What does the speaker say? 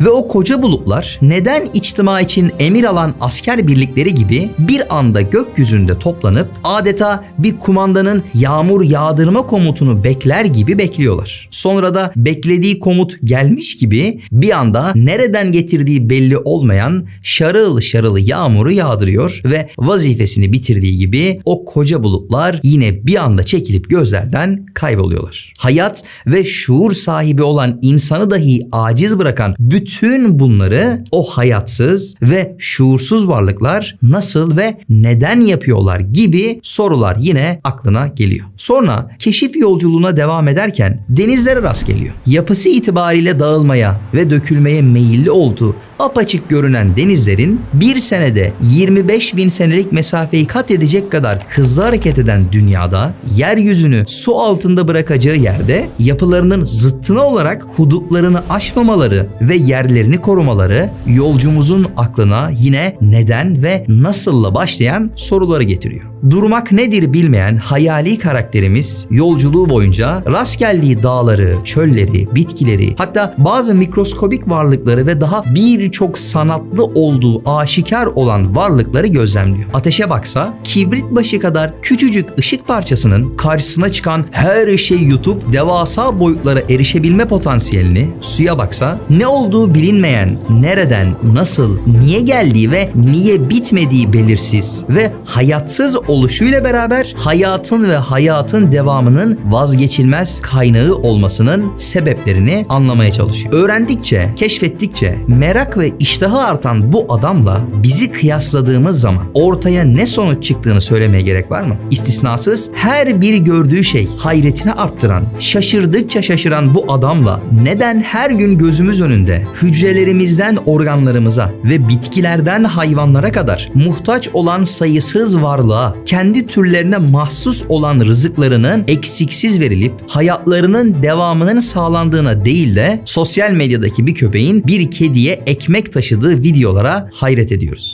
Ve o koca bulutlar neden içtima için emir alan asker birlikleri gibi bir anda gökyüzünde toplanıp adeta bir kumandanın yağmur yağdırma komutunu bekler gibi bekliyorlar. Sonra da beklediği komut gelmiş gibi bir anda nereden getirdiği belli olmayan şarıl şarıl yağmuru yağdırıyor ve vazifesini bitirdiği gibi o koca bulutlar yine bir anda çekilip gözlerden kayboluyorlar. Hayat ve şuur sahibi olan insanı dahi aciz bırakan bütün bunları o hayatsız ve şuursuz varlıklar nasıl ve neden yapıyorlar gibi sorular yine aklına geliyor. Sonra keşif yolculuğuna devam ederken denizlere rast geliyor. Yapısı itibariyle dağılmaya ve dökülmeye meyilli olduğu apaçık görünen denizlerin bir senede 25 bin senelik mesafeyi kat edecek kadar hızlı hareket eden dünyada yeryüzünü su altında bırakacağı yerde yapılarının zıttına olarak hudutlarını aşmamaları ve yerlerini korumaları yolcumuzun aklına yine neden ve nasılla başlayan soruları getiriyor. Durmak nedir bilmeyen hayali karakterimiz yolculuğu boyunca rast geldiği dağları, çölleri, bitkileri hatta bazı mikroskobik varlıkları ve daha birçok sanatlı olduğu aşikar olan varlıkları gözlemliyor. Ateşe baksa kibrit başı kadar küçücük ışık parçasının karşısına çıkan her şeyi yutup devasa boyutlara erişebilme potansiyelini suya baksa ne olduğu bilinmeyen, nereden, nasıl, niye geldiği ve niye bitmediği belirsiz ve hayatsız oluşuyla beraber hayatın ve hayatın devamının vazgeçilmez kaynağı olmasının sebeplerini anlamaya çalışıyor. Öğrendikçe, keşfettikçe merak ve iştahı artan bu adamla bizi kıyasladığımız zaman ortaya ne sonuç çıktığını söylemeye gerek var mı? İstisnasız her bir gördüğü şey hayretini arttıran, şaşırdıkça şaşıran bu adamla neden her gün gözümüz önünde hücrelerimizden organlarımıza ve bitkilerden hayvanlara kadar muhtaç olan sayısız varlığa kendi türlerine mahsus olan rızıklarının eksiksiz verilip hayatlarının devamının sağlandığına değil de sosyal medyadaki bir köpeğin bir kediye ekmek taşıdığı videolara hayret ediyoruz.